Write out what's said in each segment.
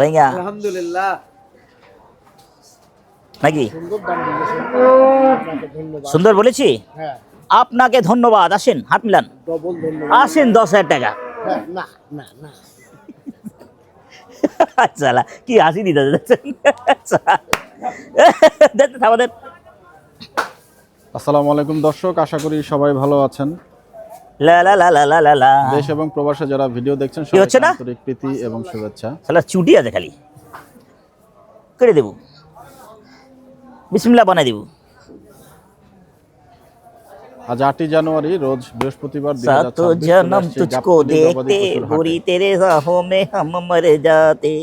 আলহামদুলিল্লাহ। নাকি? সুন্দর বলেছি? হ্যাঁ। আপনাকে ধন্যবাদ। আসেন হাত মিলান। আসেন দশ হাজার টাকা। হ্যাঁ, চালা কি হাসি দিতে আমাদের আসসালামু আলাইকুম দর্শক আশা করি সবাই ভালো আছেন। দেশ এবং প্রবাসে যারা ভিডিও দেখছেন হচ্ছে না? আন্তরিক প্রীতি এবং শুভেচ্ছা। সালা চুটি আছে খালি। কেটে দেব। বিসমিল্লাহ বানাই দেব। আজ আটই জানুয়ারি রোজ বৃহস্পতিবার সাত জনম তুঝকো দেখতে বুড়ি তেরে রাহো মে হাম মর জাতে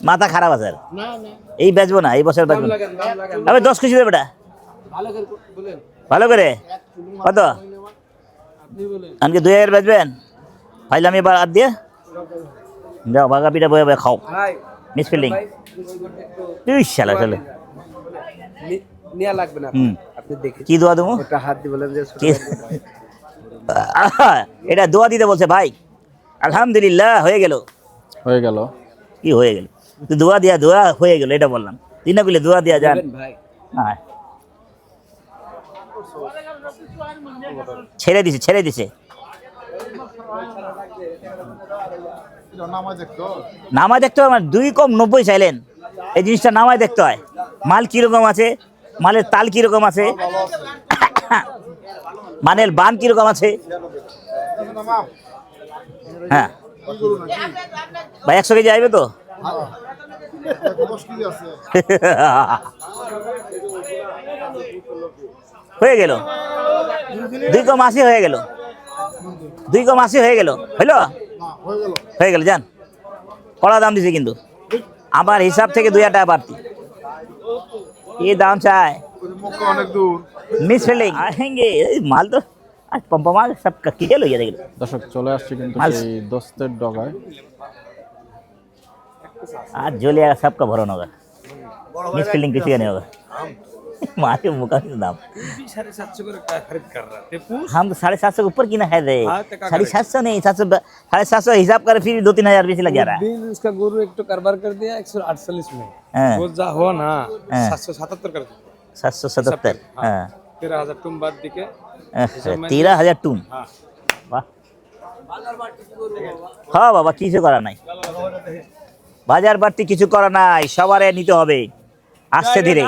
মাথা খারাপ আছে আর। না না। এই বেচবো না এই বছর বেচবো না। আমি দশ কেজি দেবে বেটা ভালো করে বলেন। ভালো করে? এক চুলু কত? আপনি বলেন। আনকে দুই হাজার বেচবেন? ফাইলাম এবার আর দিয়ে। যাও বাগা পিঠা বয়ে বয়ে খাও। মিস ফিল্ডিং তুই শালা চলে নি- লাগবে না আপনি দেখে কি দোয়া দেবো? ওটা হাত দিয়ে বলেন যে ছোট কি? ভাই। এটা দোয়া দিতে বলছে ভাই। আলহামদুলিল্লাহ হয়ে গেল। হয়ে গেল। কি হয়ে গেল? দোয়া দিয়া দোয়া হয়ে গেল এটা বললাম। তিন না করলে দোয়া দিয়া যান। হ্যাঁ। ছেড়ে দিছে ছেড়ে দিছে। নামায় দেখতে হয় আমার দুই কম নব্বই চাইলেন। এই জিনিসটা নামায় দেখতে হয়। মাল কীরকম আছে? মালের তাল কীরকম আছে? মানের বান কীরকম আছে? হ্যাঁ। ভাই একশো কেজি আসবে তো? হয়ে গেল। দুই কম আশি হয়ে গেল। দুই কম আশি হয়ে গেল। হইল? হয়ে গেল যান। কড়া দাম দিছে কিন্তু। আমার হিসাব থেকে দুই হাজার টাকা বাড়তি। কি দাম চায় মিস মাল তো আর পম্পা মাল লইয়া দর্শক চলে আসছে কিন্তু দোস্তের ডগায়। आज जो लिया सबका भरोन होगा मिस फील्डिंग किसी का नहीं होगा मारे मुका दाम साढ़े सात सौ खरीद कर रहा हम साढ़े सात सौ ऊपर की ना है साढ़े सात सौ नहीं सात सौ साढ़े सात सौ हिसाब कर फिर दो तीन हज़ार बीस लग जा रहा है उसका गुरु एक तो कारोबार कर दिया एक सौ अड़तालीस में वो जा हो ना सात सौ सतहत्तर कर दिया सात सौ सतहत्तर तेरह हज़ार टूम बाद दिखे तेरह हज़ार टूम वाह हाँ बाबा किसी को करा नहीं বাজার বাড়তি কিছু করা নাই সবারে নিতে হবে। আস্তে ধীরে।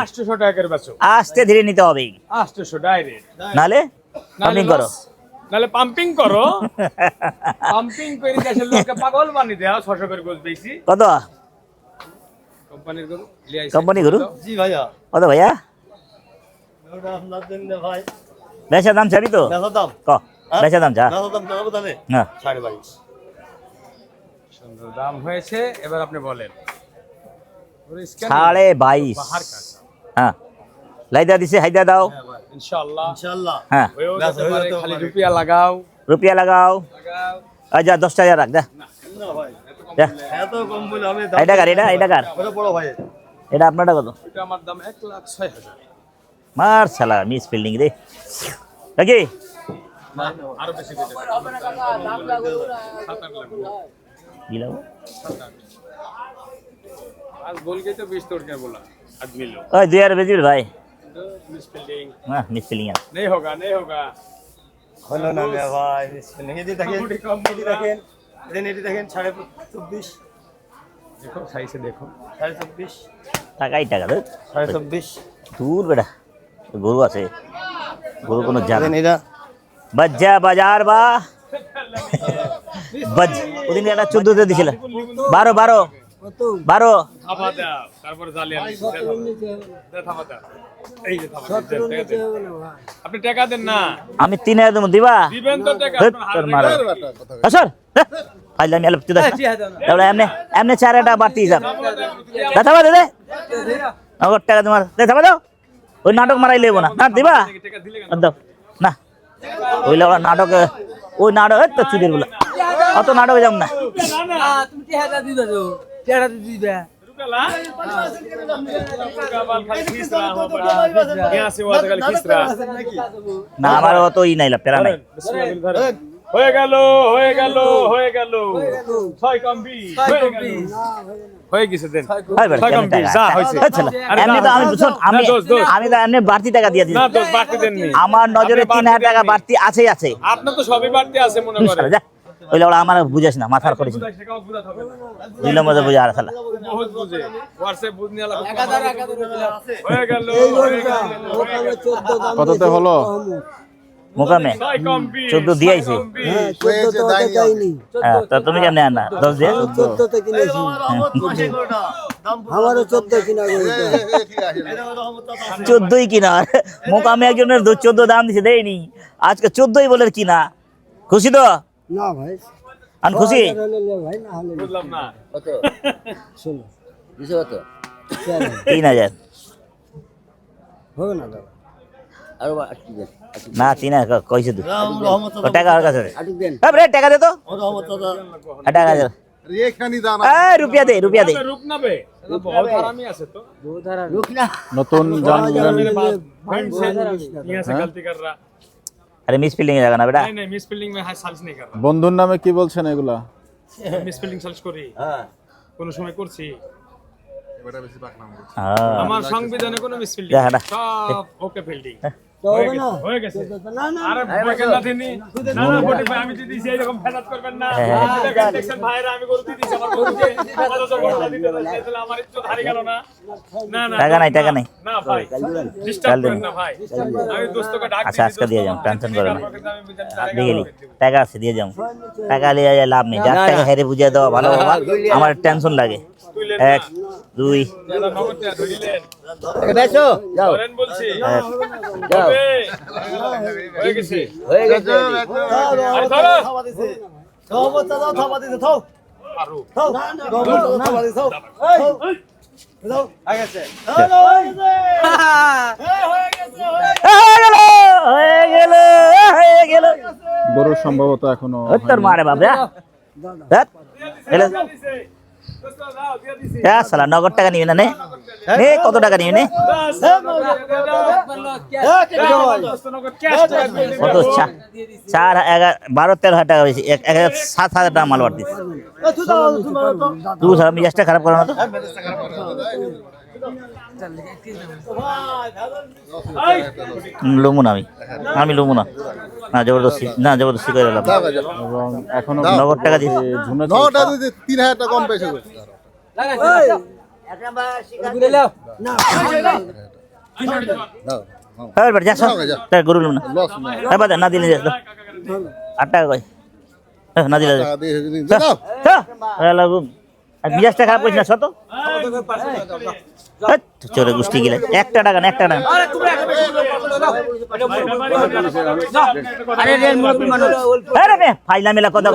আস্তে ধীরে নিতে হবে। নালে পাম্পিং করো। নাহলে পাম্পিং করো। পাম্পিং করে দেশের লোককে পাগল বানিয়ে দেওয়া ছশো করে গোছ বেশি কত? কোম্পানির গরু? কোম্পানি গরু? জি ভাইয়া। কত ভাইয়া? বেচা দাম চাবি তো? বেচা দাম। ক বেচা দাম চা বেচা দাম হ্যাঁ। সাড়ে বাইশ। সুন্দর দাম হয়েছে এবার আপনি বলেন। সাড়ে বাইশ। হ্যাঁ। লাইদা দিছে হাইদা দাও। ইনশাআল্লাহ। ইনশাআল্লাহ। হ্যাঁ। খালি রুপিয়া লাগাও। রুপিয়া লাগাও। লাগাও। আর যা দশটা রাখ টাকার এটা বড় ভাই। এটা আপনারটা কত? আমার দাম এক লাখ ছয় হাজার। মার শালা মিস ফিল্ডিং রে। নাকি? আরও বেশি দিতে পারি। সাত আট লাখ দিলাম आज बोल के तो बीस तोड़ के बोला आदमी लोग ওই দুই হাজার বেশি ভাই मिस फील्डिंग হ্যাঁ মিস ফিল্ডিং আর नहीं होगा नहीं होगा হলো না রে ভাই মিসফিলিং এটি দেখেন মোটামুটি কম এটি দেখেন এদিন এটি দেখেন সাড়ে চব্বিশ देखो सही से देखो সাড়ে চব্বিশ টাকাই টাকা তো সাড়ে চব্বিশ দূর বেটা গরু আছে গরু কোনো জানা দেখেন এটা বাজ্জা বাজার বা বাজ ওদিন একটা চোদ্দতে দিছিল। বারো বারো। বারো। আপনি টাকা দেন না। আমি তিন হাজার দেবো ফাইল আমি আলপ তাহলে এমনি এমনি চার একটা বাড়তি হিসাব। দেখা দে টাকা তোমার। দেখা দাও। ওই নাটক মারাই লেবো না। না দিবা? দাও। না। ওই লগা নাটক ওই নাটক তো চুদির বলে। অত নাটক যাব না। তুমি দিয়ে দাও দিয়ে না আমার অত ই নাই প্যারা নাই। হয়ে গেল হয়ে গেল হয়ে গেল। এমনি আমি তো এমনি বাড়তি টাকা আমার নজরে 3000 টাকা বাড়তি আছেই আছে আপনার তো সবই বাড়তি আছে মনে করেন যা ওরা আমার বুঝাস না মাথার। দুই নম্বর বুঝা আর খেলা। কততে হলো? মোকামে। চোদ্দ দিয়েছে। হ্যাঁ তুমি কেমনে আনা দশ দিয়ে? আমারও চোদ্দ কিনা চোদ্দই কিনা। মোকামে একজনের চোদ্দ দাম দিছে দেয়নি। আজকে চোদ্দই বলে কিনা। খুশি তো? না ভাই। আন খুশি? ভাই না হলে বুঝলাম না। শোনো। দিছে কত? তিন হাজার। হবে না দাদা। আরও আটটি দেন না তিন হাজার কইছে তুই টাকা ওর কাছে আটটি দেন। রে, টাকা দে তো। টাকা দে। এই রুপিয়া দে রুপিয়া দে। রূপ নাবে। বহুত হারামি আছে তো। রুক না। নতুন জানলেন मेरे बाप फ्रेंड से यहाँ से गलती कर रहा আরে মিস ফিল্ডিং এ যাবে না বেটা नहीं नहीं मिस फील्डिंग में सालिश नहीं कर বন্ধুর নামে কি বলছেন এগুলা रहा मिस फील्डिंग সালিশ করি হ্যাঁ কোন সময় করছি হ্যাঁ। আমার সংবিধানে কোনো মিস ফিল্ডিং দেখা না। সব ওকে ফিল্ডিং টাকা নাই টাকা নাই। না ভাই ডিস্টার্ব কাল করেন দিন। না ভাই। আমি দোস্তকে ডাক আচ্ছা, আজকে দিয়ে যাও, টেনশন না। টাকা আছে দিয়ে যাও। টাকা যায় লাভ নেই। যার টাকা হেরে বুঝিয়ে দেওয়া ভালো বাবা আমার টেনশন লাগে। এক দুই। হয়ে গেছে হয়ে গেছে আরে হয়ে গেল হয়ে? গেল হয়ে? গেল গরু সম্ভবত এখনও ওই তোর মারে বাপ যা ধ্যাৎ, এলে। দিছে দোস্ত দাও দিয়ে দিছি যা শালা নগদ টাকা নিবি না নে। নে কত টাকা নিবি নে। দিয়ে দিবি। কত চার এগারো বারো তেরো হাজার টাকা হয়েছে এক হাজার সাত হাজার টাকা মাল বাড়তি। তুই সারা মিজাজটা খারাপ করো না তো। লুমু না আমি। আমি লুমু না। না জবরদস্তি না জবরদস্তি করে এলাম এবং এখনও নগদ টাকা দিস ঝুনে নটা যদি তিন হাজার টাকা কম পেয়েছে যা সব গরু লুম না। হ্যাঁ দিলে আট টাকা কই হ্যাঁ, না দিলে। টাকা দিয়ে। হ্যাঁ। মিজাজটা খারাপ করিস না শত। চোরে গোষ্ঠী গেলে। একটা টাকা একটা টাকা না। আরে রে মুরব্বি মানুষ। আরে বে, ফাইলা মেলা কথা।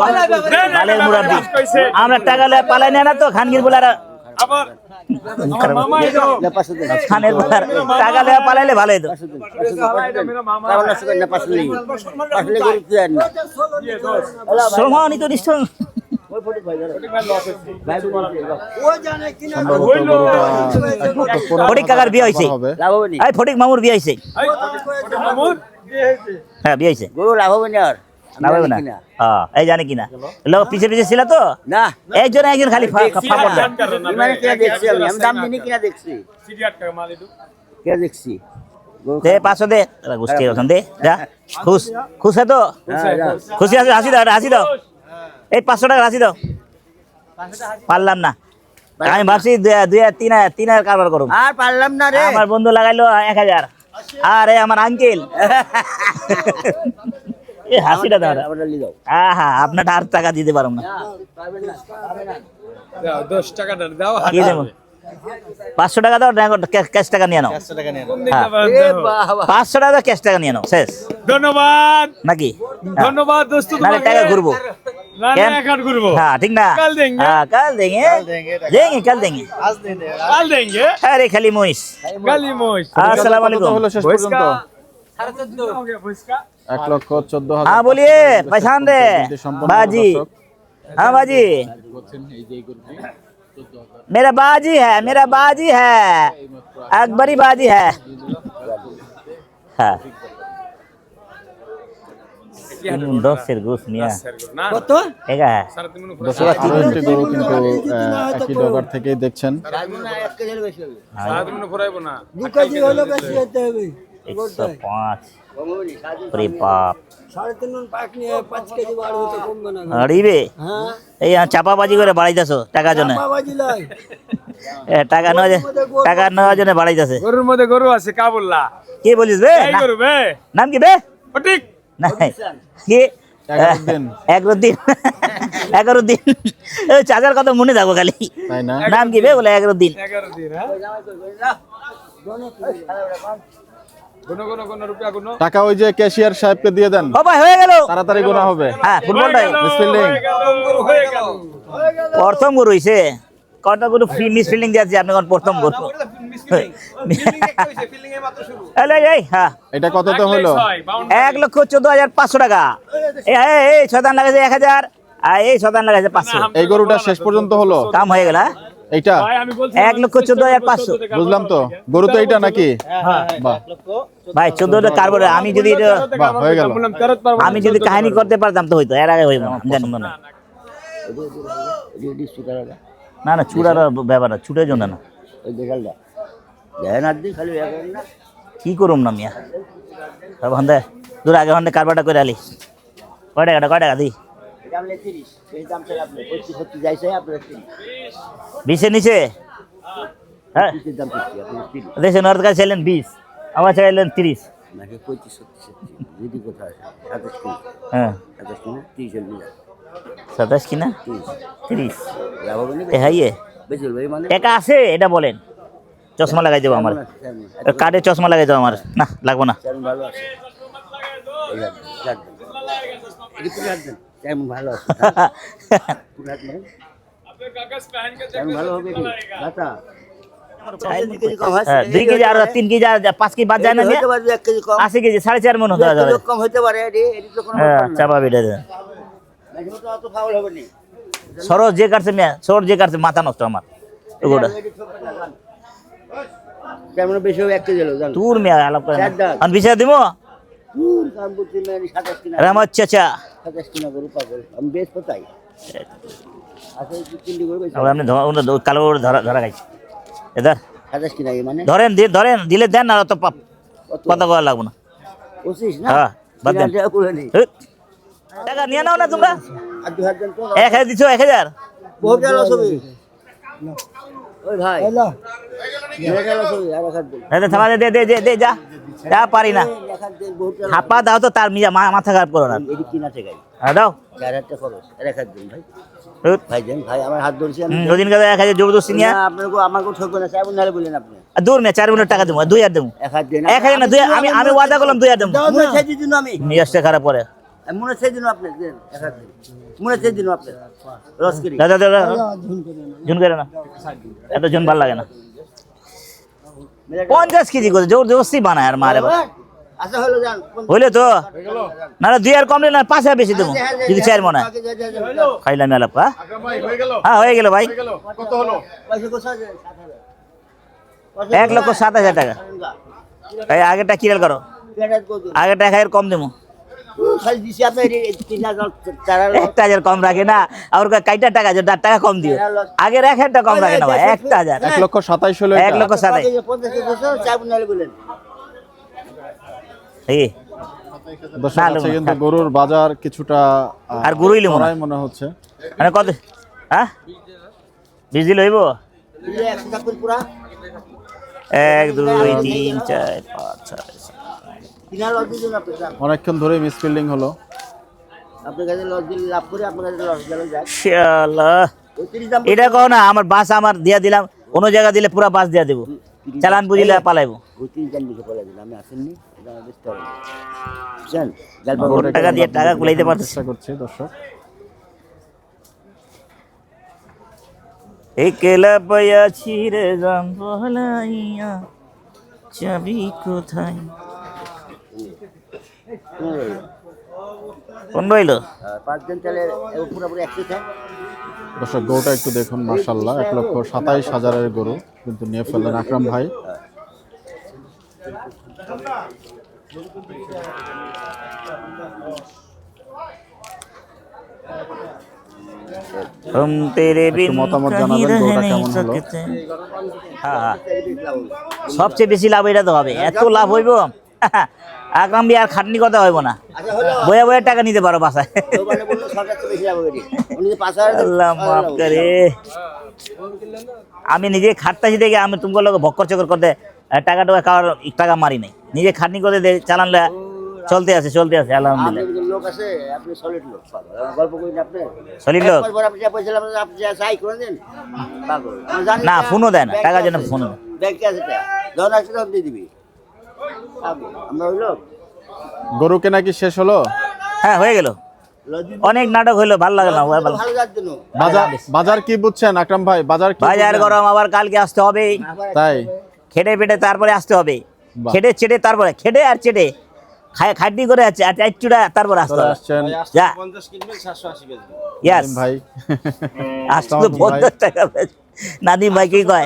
বালের মুরাব্বি। আমরা টাকা পালাই নেয় না তো খানগির বলে খানের বলে টাকা লয়ে পালাইলে ভালো হতো পাঁচশো দেন। পাঁচশো দেন। পাঁচশো দেন। তারপর নষ্ট করেন না পাঁচশো নেই পাঁচশো নেই গরু তুই আর না সম্মানিত নিশ্চয় ফটিক কাকার বিয়ে হয়েছে। হবে। লাভ হবে নি। এই ফটিক মামুর বিয়ে হয়েছে। এই, ওটা মামুর হ্যাঁ বিয়ে হয়েছে। গরু লাভ হবে না আর। না হবে না? কিনা? হ্যাঁ এই জানে কিনা। লোক পিছে পিছে ছিল তো? না। একজন একজন খালি দেখছি। দে পাঁচশো দে। গোষ্ঠী দে যা। খুশ খুশ है তো? হ্যাঁ, খুশি আছে হাসি দাও হাসি দাও। এই পাঁচশো টাকা হাসি দাও। পারলাম না। আমি ভাবছি দুই- তিন হাজার তিন হাজার কারবার করুম। আর পারলাম না রে। আমার বন্ধু লাগাইলো এক হাজার। আরে আমার আঙ্কেল এই হাসিটা দাও আবার লিয়ে আপনারটা আর টাকা দিতে পারব না। দশ টাকা দাও কি দেবো? পাঁচশো টাকা দাও ক্যাশ টাকা নিয়ে নাও। হ্যাঁ। পাঁচশো টাকা ক্যাশ টাকা নিয়ে নাও শেষ। ধন্যবাদ। নাকি? হ্যাঁ। ধন্যবাদ টাকা ঘুরবো। हाँ ठीक ना कल देंगे कल देंगे देंगे कल देंगे कल देंगे अरे खाली मोइस খালি মহিষ। লক্ষ চোদ্দ হাজার হ্যাঁ বলিয়ে বাজি। हाँ बाजी मेरा बाजी है मेरा बाजी है अकबरी बाजी है দশের ঘুষ নিয়ে। কত? একটি গরু কিন্তু একই ডগার থেকেই দেখছেন। একশো পাঁচ। হ্যাঁ। এই চাপাবাজি করে বাড়াইতেছো টাকার জন্য এ, টাকা নেওয়া টাকা নেওয়ার জন্য বাড়াইতেছে। গরুর মধ্যে গরু আছে কা বললা কি বলিস বে? গরু বে। নাম কি বে? কি? এগারো দিন। এগারো দিন। এগারো দিন। ওই চাচার কথা মনে থাকব খালি। নাম কি বলে এগারো দিন? এগারো দিন কোনো কোনো কোনো রুপিয়া কোনো টাকা ওই যে ক্যাশিয়ার সাহেবকে দিয়ে দেন। ভাই হয়ে গেল। তাড়াতাড়ি গোনা হবে। হ্যাঁ ফুটবলটাই। হয়ে প্রথম গরু হইছে। কটা গরু ফ্রি মিস ফিল্ডিং দিয়েছে আপনি কোন প্রথম হ্যালো এই হ্যাঁ। হলো? এক লক্ষ চোদ্দ হাজার পাঁচশো টাকা। এই এই, এই এক হাজার আর এই পাঁচশো। এই গরুটা শেষ পর্যন্ত হলো? কাম হয়ে গেল হ্যাঁ? এইটা? এক লক্ষ চোদ্দ হাজার পাঁচশো। বুঝলাম তো। গরু তো এইটা নাকি? বাহ। ভাই চোদ্দটা কার্বন আমি যদি হয়ে আমি যদি কাহিনী করতে পারতাম তো হইতো এর আগে জানি না না চূড়ার ব্যাপার না ছুটের জন্য না ওই দেখালটা। খালি না। কি করুম না মিয়া? সব হন্দে দূর আগে হন্দে কারবারটা করে আলি কয় টাকাটা কয় টাকা তিরিশ বিশের নিচে? হ্যাঁ। দেশে নর্থ কাছে চাইলেন বিশ আমার চাইলেন তিরিশ। নাকি যদি কোথায় হ্যাঁ। সাতাশ কিনা তিরিশ। তিরিশ। লাভ হবে না এ হাইয়ে। এই মানে টাকা আছে? এটা বলেন। চশমা লাগাই দেবো আমার। কার্ডে চশমা লাগাই দেবো আমার। না লাগবো না। দুই কেজি হয় দুই কেজি আর তিন কেজি আর পাঁচ কেজি বাদ যায় না আশি কেজি সাড়ে চার মন হতে এক কম হতে পারে হ্যাঁ। চাপা বেটে সরস যে কাটছে মেয়া সরস যে কাটছে মাথা নষ্ট আমার। ওগুলো এটি ঠকবে না, জান। তেমন বেশি এক কেজি তোর মেয়া আলাপ করে আমি দিব? রামার চাচা। কালো ধরা ধরা এদার এই মানে? ধরেন ধরেন দিলে দেন না অত পাপ কত? কথা করা লাগবো না। হ্যাঁ, টাকা নিয়ে নাও না তোমরা? এক হাজার দিছো এক হাজার? পারি না। এক হাত দিন বহুত গেল হাপা দাও তো তার মিয়া মাথা খারাপ করো না। দাও। দূর মেয়ে চার মিনিট টাকা দেবো দুই হাজার দেবো। এক হাজার না দুই আমি আমি ওয়াদা করলাম দুই হাজার দেবো। খারাপ পরে মনে চাই দিন আপনি দেন এক দিন। মনে চাই দিন আপনি রস করি। দাদা দাদা ঝুন করে না। এত ঝুন ভালো লাগে না। পঞ্চাশ কেজি করে জোর জবরদস্তি বানায় আর মারে। আচ্ছা হইলে তো না না দুই আর কমলে না পাঁচ হাজার বেশি দেবো যদি চার মনে হয়। খাইলাম আলাপ হ্যাঁ হ্যাঁ হয়ে গেল ভাই। এক লক্ষ সাত হাজার টাকা। এই আগেরটা কিরাল করো। আগেরটা এক হাজার কম দেবো। খালি দিছি আপনার এই- এই তিন হাজার, চার একটা হাজার কম রাখে না আর কাইটা টাকা তার টাকা কম দিও। আগের এক হাজার টাকা কম রাখে না ভাই একটা হাজার। এক লক্ষ সাতাইশ হলো এক লক্ষ আছে। গরুর বাজার কিছুটা আর গরুই মনে হচ্ছে। মানে কত হ্যাঁ? বিশ দিল হইব? এক দুই তিন চার পাঁচ ছয় অনেকক্ষণ ধরে মিসফিল্ডিং হলো। আপনার কাছে লস দিলে লাভ করে আপনার কাছে লস গেল যাক শালা। ওই তিরিশ দাম এটা কও না আমার বাস আমার দিয়া দিলাম অন্য জায়গা দিলে পুরা বাস দিয়া দেবো। চালান বুঝিলে পালাইবো। টাকা দিয়ে টাকা কুলাইতে পারতেছে। চেষ্টা করছি দর্শক। একলা পয়াছি রে জাম্বলাইয়া চাবি কোথায়? কোন রইল পাঁচ দিন তাহলে পুরোপুরি একশো খান দর্শক গরুটা একটু দেখুন মার্শাল্লাহ এক লক্ষ সাতাইশ হাজারের গরু কিন্তু নিয়ে ফেললেন আকরাম ভাই हम तेरे बिन মতামত कहीं জানাবেন रह গরুটা नहीं কেমন হলো? सकते হ্যাঁ হ্যাঁ সবচেয়ে বেশি লাভ এটা তো হবে এত লাভ হইব ভাই আর খাটনি কথা হইব না। আচ্ছা বয়ে বয়ে টাকা নিতে পারো বাসায়। করে। আমি নিজে খাটতাছি দেখে আমি তোমার লোক ভক্কর চক্কর করতে টাকা টাকা খাওয়ার টাকা মারি নাই। নিজে খাটনি করে দে- চালানলে চলতে আছে চলতে আছে আলহামদুলিল্লাহ। লোক আছে আপনি সলিড লোক গল্প করেন আপনি সলিড লোক? আপনি যা পয়সা লাগাবেন, আপনি যা চাই করে দেন। পাগল। আমরা জানি না, ফোনও দেয় না, ব্যাংকে টাকার জন্য ফোনও ব্যাংকে আছে দিয়ে দিবি পাগল। আমরা ওই লোক গরু কেনা কি শেষ হলো? হ্যাঁ হয়ে গেল। অনেক নাটক হইল ভালো লাগল বাজার বাজার কি বুঝছেন আকরাম ভাই? বাজার বাজার গরম আবার কালকে আসতে হবে। তাই? খেটে পেটে তারপরে আসতে হবে। খেটে চেটে তারপরে খেটে আর চেটে খায় খাটনি করে আছে আর চারচুটা তারপরে আসতে হবে। যা। ভাই। আসতে তো পঞ্চাশ টাকা। নাদিম ভাই কি কয়?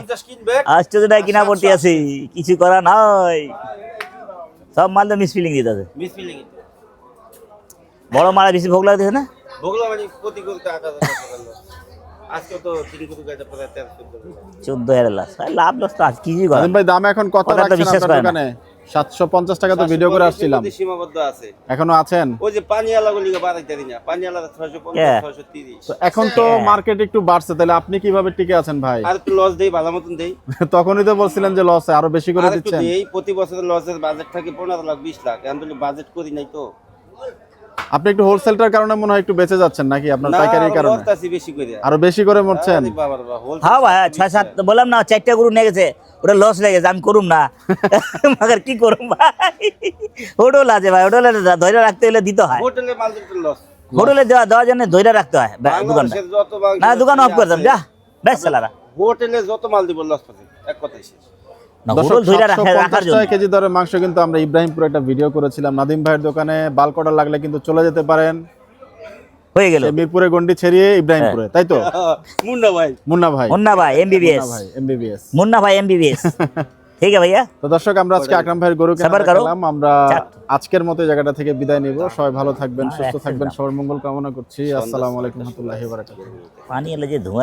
আশ্চর্য টাকা কিনা পড়তে আছি। কিছু করা নাই। সব মাল তো মিসফিলিং দিতে আছে বড় মারা বেশি ভোগ লাগতেছে না? চোদ্দ হাজার লাখ লাভ লস তো আজ কিছুই করা? নাদিম ভাই দাম এখন কত বিশ্বাস করে সাতশো পঞ্চাশ টাকা তো ভিডিও করে আসছিলাম। সীমাবদ্ধ আছে। এখনও আছেন? ওই যে গুলি বাড়াইতে দিই না পানিয়ালা ছয়শো কে? পঞ্চাশ ছয়শো তিরিশ। তো এখন তো হ্যাঁ। মার্কেট একটু বাড়ছে তাহলে আপনি কীভাবে টিকে আছেন ভাই? আর একটু লস দেই ভালো মতন দেই। তখনই তো বলছিলেন যে লস আরও বেশি করে আর একটু দিচ্ছেন। দেই প্রতি বছর লসের বাজেট থাকে পনেরো লাখ বিশ লাখ। এখন তো বাজেট করি নাই তো। আপনি একটু হোলসেলটার কারণে মনে হয় একটু বেঁচে যাচ্ছেন নাকি আপনার পাইকারির কারণে? বেশি করে আরও বেশি করে মরছেন? হ্যাঁ ভাই ছয় সাত বললাম না চারটা গরু নিয়ে গেছে ওটা লস লেগেছে আমি করুম না। মাগার কি করুম ভাই? হোটেল আছে ভাই হোটেলে ধৈর্য রাখতে হলে দিতে হয়। হোটেলে মাল দিতে লস হোটেলে দেওয়া দেওয়ার জন্য ধৈর্য রাখতে হয় বাংলাদেশের না দোকান অফ করে দাম যা বেশ চালারা হোটেলে যত মাল দিব লস পাবে এক কথাই শেষ। কেজি দরে মাংস কিন্তু আমরা ইব্রাহিমপুরে একটা ভিডিও করেছিলাম। নাদিম ভাইয়ের দোকানে বাল্ক অর্ডার লাগলে কিন্তু চলে যেতে পারেন। হয়ে গেল। মিরপুরে গন্ডি ছেড়িয়ে ইব্রাহিমপুরে তাই তো? মুন্না ভাই। মুন্না ভাই। মুন্না ভাই এমবিবিএস ভাই এমবিবিএস মুন্না ভাই এমবিবিএস ঠিক আছে ভাইয়া? তো দর্শক আমরা আজকে আকরাম ভাইয়ের গরু আমরা আজকের মতো জায়গাটা থেকে বিদায় নিব। সবাই ভালো থাকবেন সুস্থ থাকবেন। দাও। সবার মঙ্গল কামনা করছি। আসসালামু আলাইকুম রহমতুল্লাহি বারাকাতুহু। পানি এলে যে ধোঁয়া